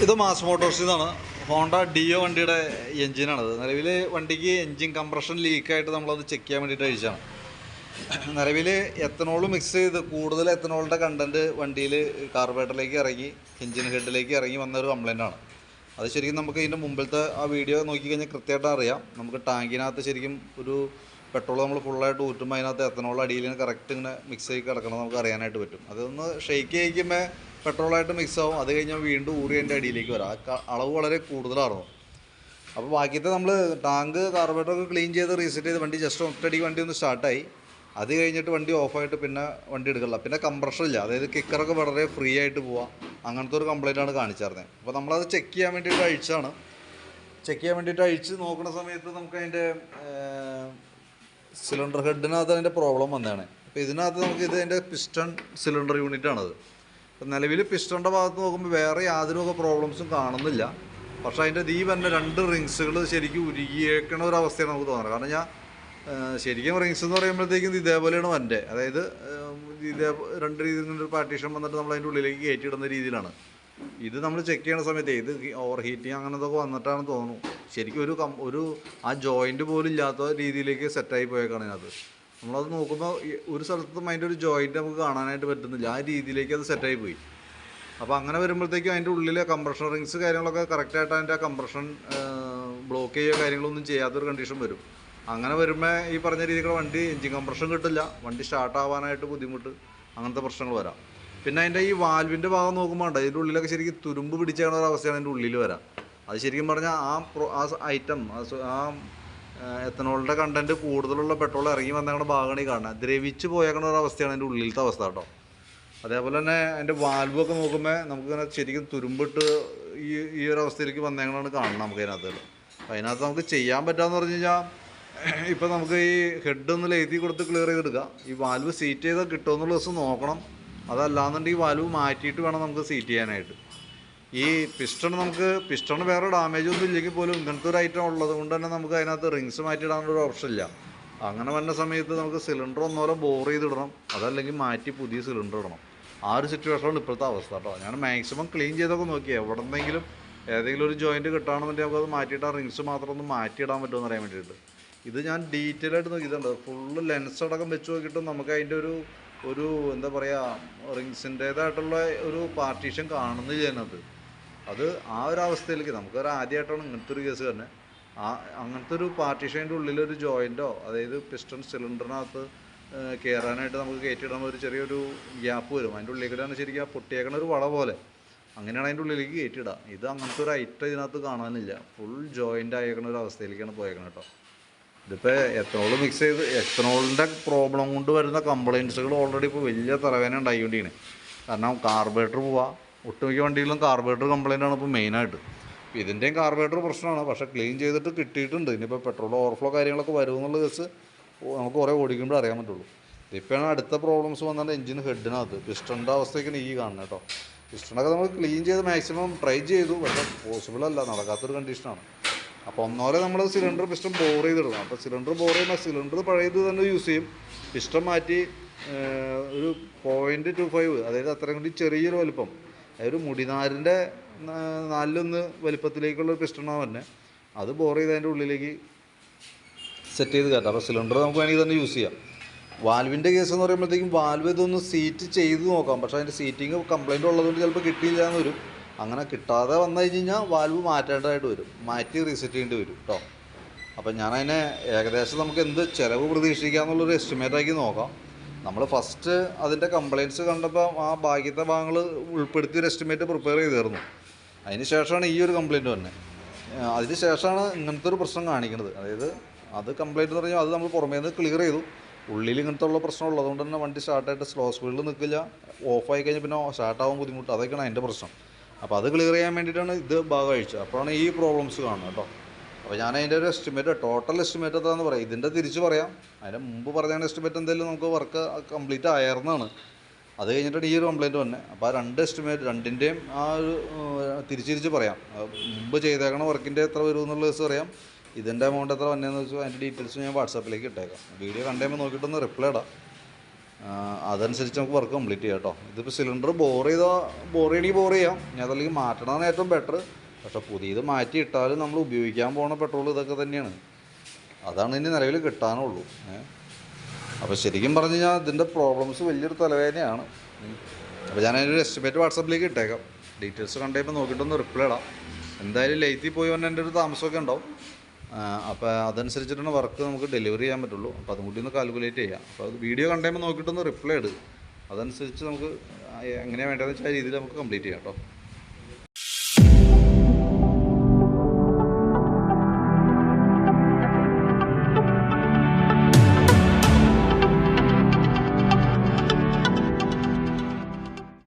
ഇത് മാസ് മോട്ടോഴ്സിൽ നിന്നാണ് Honda deo വണ്ടിയുടെ എൻജിനാണത് നിലവിൽ വണ്ടിക്ക് എൻജിൻ കംപ്രഷൻ ലീക്കായിട്ട് നമ്മളത് ചെക്ക് ചെയ്യാൻ വേണ്ടിയിട്ട് അഴിച്ചാണ് നിലവിൽ എത്തനോൾ മിക്സ് ചെയ്ത് കൂടുതൽ എത്തനോളിന്റെ കണ്ടന്റ് വണ്ടിയിൽ കാർബേറ്ററിലേക്ക് ഇറങ്ങി എഞ്ചിൻ ഹെഡിലേക്ക് ഇറങ്ങി വന്ന ഒരു കംപ്ലൈന്റ് അത് ശരിക്കും നമുക്ക് ഇതിന്റെ മുമ്പിലത്തെ ആ വീഡിയോ നോക്കിക്കഴിഞ്ഞാൽ കൃത്യമായിട്ട് അറിയാം. നമുക്ക് ടാങ്കിനകത്ത് ശരിക്കും ഒരു പെട്രോൾ നമ്മൾ ഫുള്ളായിട്ട് ഊറ്റുമ്പോൾ അതിനകത്ത് എത്തനോൾ അടിയിൽ കറക്റ്റ് ഇങ്ങനെ മിക്സ് ചെയ്ത് കിടക്കണം നമുക്ക് അറിയാനായിട്ട് പറ്റും. അതൊന്ന് ഷെയ്ക്ക് ചെയ്യിക്കുമ്പോൾ പെട്രോളായിട്ട് മിക്സ് ആവും അത് കഴിഞ്ഞാൽ വീണ്ടും ഊറി അതിന്റെ അടിയിലേക്ക് വരാം. അളവ് വളരെ കൂടുതലാണോ? അപ്പോൾ ബാക്കിയത്തെ നമ്മൾ ടാങ്ക് കാർബറേറ്ററൊക്കെ ക്ലീൻ ചെയ്ത് റീസെറ്റ് ചെയ്ത് വണ്ടി ജസ്റ്റ് ഒറ്റടി വണ്ടി ഒന്ന് സ്റ്റാർട്ടായി. അത് കഴിഞ്ഞിട്ട് വണ്ടി ഓഫായിട്ട് പിന്നെ വണ്ടി എടുക്കില്ല പിന്നെ കംപ്രഷൻ ഇല്ല. അതായത് കിക്കറൊക്കെ വളരെ ഫ്രീ ആയിട്ട് പോവാം. അങ്ങനത്തെ ഒരു കംപ്ലൈന്റ് ആണ് കാണിച്ചായിരുന്നത് അപ്പോൾ നമ്മളത് ചെക്ക് ചെയ്യാൻ വേണ്ടിയിട്ട് അഴിച്ചാണ്. ചെക്ക് ചെയ്യാൻ വേണ്ടിയിട്ട് അഴിച്ച് നോക്കുന്ന സമയത്ത് നമുക്ക് അതിന്റെ സിലിണ്ടർ ഹെഡിനകത്ത് അതിന്റെ പ്രോബ്ലം വന്നതാണ്. അപ്പോൾ ഇതിനകത്ത് നമുക്ക് ഇത് അതിന്റെ പിസ്റ്റൺ സിലിണ്ടർ യൂണിറ്റ് ആണത്. അപ്പോൾ നിലവിൽ പിസ്റ്റണിന്റെ ഭാഗത്ത് നോക്കുമ്പോൾ വേറെ യാതൊരു വക പ്രോബ്ലംസും കാണുന്നില്ല. പക്ഷേ അതിന്റെ ദീപ് തന്നെ രണ്ട് റിങ്സുകൾ ശരിക്കും ഉരുകിയേക്കണ ഒരു അവസ്ഥയാണ് നമുക്ക് തോന്നുന്നത്. കാരണം ഞാൻ ശരിക്കും റിങ്സ് എന്ന് പറയുമ്പോഴത്തേക്കും ഇതേപോലെയാണ് വന്റെ അതായത് ഇതേ രണ്ട് രീതിയിൽ പാർട്ടീഷൻ വന്നിട്ട് നമ്മൾ അതിന്റെ ഉള്ളിലേക്ക് കയറ്റിയിടുന്ന രീതിയിലാണ്. ഇത് നമ്മൾ ചെക്ക് ചെയ്യുന്ന സമയത്ത് ഇത് ഓവർ ഹീറ്റിങ് അങ്ങനത്തൊക്കെ വന്നിട്ടാണ് തോന്നുന്നു. ശരിക്കും ഒരു കം ഒരു ആ ജോയിന്റ് പോലും ഇല്ലാത്ത രീതിയിലേക്ക് സെറ്റായി പോയേക്കാണ് അതിനകത്ത് നമ്മളത് നോക്കുമ്പോൾ ഒരു സ്ഥലത്തും അതിന്റെ ഒരു ജോയിന്റ് നമുക്ക് കാണാനായിട്ട് പറ്റുന്നില്ല. ആ രീതിയിലേക്ക് അത് സെറ്റായി പോയി. അപ്പോൾ അങ്ങനെ വരുമ്പോഴത്തേക്കും അതിന്റെ ഉള്ളിലെ കംപ്രഷൻ റിങ്സ് കാര്യങ്ങളൊക്കെ കറക്റ്റായിട്ട് അതിന്റെ കംപ്രഷൻ ബ്ലോക്ക് ചെയ്യുക കാര്യങ്ങളൊന്നും ചെയ്യാത്തൊരു കണ്ടീഷൻ വരും. അങ്ങനെ വരുമ്പോൾ ഈ പറഞ്ഞ രീതിയിലുള്ള വണ്ടി എഞ്ചിൻ കംപ്രഷൻ കിട്ടില്ല. വണ്ടി സ്റ്റാർട്ടാവാനായിട്ട് ബുദ്ധിമുട്ട്. അങ്ങനത്തെ പ്രശ്നങ്ങൾ വരാം. പിന്നെ അതിന്റെ ഈ വാൽവിന്റെ ഭാഗം നോക്കുമ്പോൾ ഉണ്ട് അതിന്റെ ഉള്ളിലൊക്കെ ശരിക്കും തുരുമ്പ് പിടിച്ചേക്കണ ഒരു അവസ്ഥയാണ് അതിന്റെ ഉള്ളിൽ വരാം. അത് ശരിക്കും പറഞ്ഞാൽ ആ ആ ഐറ്റം ആ എത്തനോളിന്റെ കണ്ടന്റ് കൂടുതലുള്ള പെട്രോൾ ഇറങ്ങി വന്നാണ് ഭാഗമാണ് ഈ കാണുന്നത് ദ്രവിച്ച് പോയേക്കണ ഒരു അവസ്ഥയാണ് അതിന്റെ ഉള്ളിലത്തെ അവസ്ഥ കേട്ടോ. അതേപോലെ തന്നെ അതിന്റെ വാൽവൊക്കെ നോക്കുമ്പോൾ നമുക്കിങ്ങനെ ശരിക്കും തുരുമ്പിട്ട് ഈ ഈ ഒരു അവസ്ഥയിലേക്ക് വന്നേങ്ങളാണ് കാണുന്നത് നമുക്ക് അതിനകത്ത്. അപ്പോൾ അതിനകത്ത് നമുക്ക് ചെയ്യാൻ പറ്റാന്ന് പറഞ്ഞു കഴിഞ്ഞാൽ ഇപ്പം നമുക്ക് ഈ ഹെഡ് ഒന്ന് എഴുതി കൊടുത്ത് ക്ലിയർ ചെയ്തെടുക്കാം. ഈ വാൽവ് സീറ്റ് ചെയ്താൽ കിട്ടുമെന്നുള്ള ദിവസം നോക്കണം. അതല്ലാന്നുണ്ടെങ്കിൽ വാൽവ് മാറ്റിയിട്ട് വേണം നമുക്ക് സീറ്റ് ചെയ്യാനായിട്ട്. ഈ പിസ്റ്റൺ നമുക്ക് പിസ്റ്റൺ വേറെ ഡാമേജ് ഒന്നും ഇല്ലെങ്കിൽ പോലും ഇങ്ങനത്തെ ഒരു ഐറ്റം ഉള്ളത് കൊണ്ട് തന്നെ നമുക്ക് അതിനകത്ത് റിങ്സ് മാറ്റിയിടാനുള്ള ഒരു ഓപ്ഷൻ ഇല്ല. അങ്ങനെ വന്ന സമയത്ത് നമുക്ക് സിലിണ്ടർ ഒന്നോലെ ബോർ ചെയ്തിടണം. അതല്ലെങ്കിൽ മാറ്റി പുതിയ സിലിണ്ടർ ഇടണം. ആ ഒരു സിറ്റുവേഷനാണ് ഇപ്പോഴത്തെ അവസ്ഥ കേട്ടോ. ഞാൻ മാക്സിമം ക്ലീൻ ചെയ്തൊക്കെ നോക്കി. എവിടെന്നെങ്കിലും ഏതെങ്കിലും ഒരു ജോയിന്റ് കിട്ടുകയാണെന്നുണ്ടെങ്കിൽ നമുക്കത് മാറ്റിയിട്ട് ആ റിങ്സ് മാത്രം ഒന്ന് മാറ്റിയിടാൻ പറ്റുമെന്ന് അറിയാൻ വേണ്ടിയിട്ട്. ഇത് ഞാൻ ഡീറ്റെയിൽ ആയിട്ട് നോക്കിയിട്ടുണ്ട് ഫുള്ള് ലെൻസ് അടക്കം വെച്ച് നോക്കിയിട്ടും നമുക്ക് അതിന്റെ ഒരു ഒരു എന്താ പറയുക റിങ്സിന്റേതായിട്ടുള്ള ഒരു പാർട്ടീഷൻ കാണുന്നില്ല അതിനകത്ത് അത് ആ ഒരു അവസ്ഥയിലേക്ക് നമുക്കൊരു ആദ്യമായിട്ടാണ് ഇങ്ങനത്തെ ഒരു കേസ് തന്നെ ആ അങ്ങനത്തെ ഒരു പാർട്ടീഷന്റെ ഉള്ളിലൊരു ജോയിന്റോ അതായത് പിസ്റ്റൺ സിലിണ്ടറിനകത്ത് കയറാനായിട്ട് നമുക്ക് കയറ്റിയിടുമ്പോൾ ഒരു ചെറിയൊരു ഗ്യാപ്പ് വരും. അതിന്റെ ഉള്ളിലേക്കിടാണ് ശരിക്കും ആ പൊട്ടിയേക്കണ ഒരു വള പോലെ. അങ്ങനെയാണ് അതിന്റെ ഉള്ളിലേക്ക് കയറ്റിയിടുക ഇത് അങ്ങനത്തെ ഒരു ഐറ്റം ഇതിനകത്ത് കാണാനില്ല. ഫുൾ ജോയിന്റ് ആയേക്കണ ഒരു അവസ്ഥയിലേക്കാണ് പോയേക്കണത് കേട്ടോ. ഇതിപ്പോൾ എത്തനോൾ മിക്സ് ചെയ്ത് എത്തനോളിന്റെ പ്രോബ്ലം കൊണ്ട് വരുന്ന കംപ്ലയിൻസുകൾ ഓൾറെഡി ഇപ്പോൾ വലിയ തറവേന ഉണ്ടായിക്കൊണ്ടിരിക്കുന്നത് കാരണം കാർബറേറ്റർ പോവാ ഒട്ടുമിക്ക വണ്ടിയിലും കാർബറേറ്റർ കംപ്ലയിന്റ് ആണ് ഇപ്പോൾ മെയിനായിട്ട് ഇതിന്റെയും കാർബറേറ്റർ പ്രശ്നമാണ്. പക്ഷേ ക്ലീൻ ചെയ്തിട്ട് കിട്ടിയിട്ടുണ്ട്. ഇനിയിപ്പോൾ പെട്രോൾ ഓവർഫ്ലോ കാര്യങ്ങളൊക്കെ വരുമെന്നുള്ള കേസ് നമുക്ക് കുറേ ഓടിക്കുമ്പോൾ അറിയാൻ പറ്റുള്ളൂ. ഇപ്പോഴാണ് അടുത്ത പ്രോബ്ലംസ് വന്നാൽ എഞ്ചിൻ ഹെഡിനകത്ത് പിസ്റ്റണിന്റെ അവസ്ഥയൊക്കെയാണ് ഈ കാണുന്നത് കേട്ടോ. പിസ്റ്റണൊക്കെ നമ്മൾ ക്ലീൻ ചെയ്ത് മാക്സിമം ട്രൈ ചെയ്തു. പക്ഷേ പോസിബിൾ അല്ല. നടക്കാത്തൊരു കണ്ടീഷനാണ് അപ്പോൾ ഒന്നോലെ നമ്മൾ സിലിണ്ടർ പിസ്റ്റൺ ബോർ ചെയ്തിടണം. അപ്പോൾ സിലിണ്ടർ ബോർ ചെയ്യുമ്പോൾ സിലിണ്ടർ പഴയത് തന്നെ യൂസ് ചെയ്യും. പിസ്റ്റൺ മാറ്റി ഒരു പോയിന്റ് ടു ഫൈവ് അതായത് അത്രയും കൂടി ചെറിയൊരു വലുപ്പം. ഒരു മുടിനാരിന്റെ നാലിലൊന്ന് വലിപ്പത്തിലേക്കുള്ള ഒരു പിസ്റ്റണാണ് തന്നെ അത് ബോർ ചെയ്ത് അതിന്റെ ഉള്ളിലേക്ക് സെറ്റ് ചെയ്ത് കയറ്റാം. അപ്പോൾ സിലിണ്ടർ നമുക്ക് വേണമെങ്കിൽ തന്നെ യൂസ് ചെയ്യാം. വാൽവിന്റെ കേസ് എന്ന് പറയുമ്പോഴത്തേക്കും വാൽവ് ഇതൊന്ന് സീറ്റ് ചെയ്ത് നോക്കാം. പക്ഷേ അതിന്റെ സീറ്റിംഗ് കംപ്ലൈന്റ് ഉള്ളതുകൊണ്ട് ചിലപ്പോൾ കിട്ടിയില്ല എന്ന് വരും. അങ്ങനെ കിട്ടാതെ വന്നു കഴിഞ്ഞ് കഴിഞ്ഞാൽ വാൽവ് മാറ്റേണ്ടതായിട്ട് വരും. മാറ്റി റീസെറ്റ് ചെയ്യേണ്ടി വരും കേട്ടോ അപ്പം ഞാൻ അതിനെ ഏകദേശം നമുക്ക് എന്ത് ചിലവ് പ്രതീക്ഷിക്കാമെന്നുള്ളൊരു എസ്റ്റിമേറ്റ് ആക്കി നോക്കാം. നമ്മൾ ഫസ്റ്റ് അതിന്റെ കംപ്ലയിന്റ്സ് കണ്ടപ്പോൾ ആ ബാക്കിയത്തെ ഭാഗങ്ങൾ ഉൾപ്പെടുത്തി ഒരു എസ്റ്റിമേറ്റ് പ്രിപ്പയർ ചെയ്തിരുന്നു. അതിന് ശേഷമാണ് ഈ ഒരു കംപ്ലയിന്റ് തന്നെ അതിന് ശേഷമാണ് ഇങ്ങനത്തെ ഒരു പ്രശ്നം കാണിക്കുന്നത്. അതായത് അത് കംപ്ലയിന്റ് എന്ന് പറഞ്ഞാൽ അത് നമ്മൾ പുറമേ നിന്ന് ക്ലിയർ ചെയ്തു. ഉള്ളിൽ ഇങ്ങനത്തെ ഉള്ള പ്രശ്നം ഉള്ളതുകൊണ്ട് തന്നെ വണ്ടി സ്റ്റാർട്ടായിട്ട് സ്ലോ സ്പീഡിൽ നിൽക്കില്ല ഓഫായി കഴിഞ്ഞാൽ പിന്നെ സ്റ്റാർട്ടാവാൻ ബുദ്ധിമുട്ട്. അതൊക്കെയാണ് അതിന്റെ പ്രശ്നം. അപ്പോൾ അത് ക്ലിയർ ചെയ്യാൻ വേണ്ടിയിട്ടാണ് ഇത് ഭാഗം അഴിച്ചത്. അപ്പോഴാണ് ഈ പ്രോബ്ലംസ് കാണുന്നത് കേട്ടോ അപ്പോൾ ഞാൻ അതിന്റെ ഒരു എസ്റ്റിമേറ്റ് ടോട്ടൽ എസ്റ്റിമേറ്റ് എന്താണെന്ന് പറയാം. ഇതിന്റെ തിരിച്ച് പറയാം. അതിന്റെ മുമ്പ് പറഞ്ഞ എസ്റ്റിമേറ്റ് എന്തെങ്കിലും നമുക്ക് വർക്ക് കംപ്ലീറ്റ് ആയിരുന്നതാണ് അത് കഴിഞ്ഞിട്ടാണ് ഈ ഒരു കംപ്ലയിന്റ് വന്നെ. അപ്പോൾ ആ രണ്ട് എസ്റ്റിമേറ്റ് രണ്ടിന്റെയും ആ ഒരു ഏഹ്, തിരിച്ച് തിരിച്ച് പറയാം. മുമ്പ് ചെയ്തേക്കണ വർക്കിന്റെ എത്ര വരും എന്നുള്ള ദിവസം അറിയാം ഇതിന്റെ എമൗണ്ട് എത്ര വന്നതെന്ന് വെച്ചാൽ അതിന്റെ ഡീറ്റെയിൽസ് ഞാൻ വാട്സാപ്പിലേക്ക് ഇട്ടേക്കാം. വീഡിയോ കണ്ടുമ്പോൾ നോക്കിയിട്ടൊന്ന് റിപ്ലൈ ഇടാം. അതനുസരിച്ച് നമുക്ക് വർക്ക് കംപ്ലീറ്റ് ചെയ്യാം കേട്ടോ. ഇതിപ്പോൾ സിലിണ്ടർ ബോർ ചെയ്താൽ ബോർ ചെയ്യണമെങ്കിൽ ബോർ ചെയ്യാം. ഞാൻ അതല്ലെങ്കിൽ മാറ്റണതാണ് ഏറ്റവും ബെറ്റർ പക്ഷേ പുതിയത് മാറ്റി ഇട്ടാലും നമ്മൾ ഉപയോഗിക്കാൻ പോണ പെട്രോൾ ഇതൊക്കെ തന്നെയാണ്. അതാണ് ഇനി നിലവിൽ കിട്ടാനുള്ളൂ. അപ്പോൾ ശരിക്കും പറഞ്ഞു കഴിഞ്ഞാൽ ഇതിന്റെ പ്രോബ്ലംസ് വലിയൊരു തലവേദനയാണ്. അപ്പോൾ ഞാൻ അതിന്റെ ഒരു എസ്റ്റിമേറ്റ് വാട്സപ്പിലേക്ക് ഇട്ടേക്കാം. ഡീറ്റെയിൽസ് കണ്ടുകഴിയുമ്പോൾ നോക്കിയിട്ടൊന്ന് റിപ്ലൈ ഇടാം. എന്തായാലും ലൈറ്റിൽ പോയി വന്ന എന്റെ ഒരു താമസമൊക്കെ ഉണ്ടാവും. അപ്പോൾ അതനുസരിച്ചിട്ടാണ് വർക്ക് നമുക്ക് ഡെലിവറി ചെയ്യാൻ പറ്റുള്ളൂ. അപ്പോൾ അതും കൂടി ഒന്ന് കാൽക്കുലേറ്റ് ചെയ്യാം. അപ്പോൾ അത് വീഡിയോ കണ്ടുകഴിയുമ്പോൾ നോക്കിയിട്ടൊന്ന് റിപ്ലൈ ഇട്. അതനുസരിച്ച് നമുക്ക് എങ്ങനെയാണ് വേണ്ടതെന്ന് വെച്ചാൽ ആ രീതിയിൽ നമുക്ക് കംപ്ലീറ്റ് ചെയ്യാം കേട്ടോ.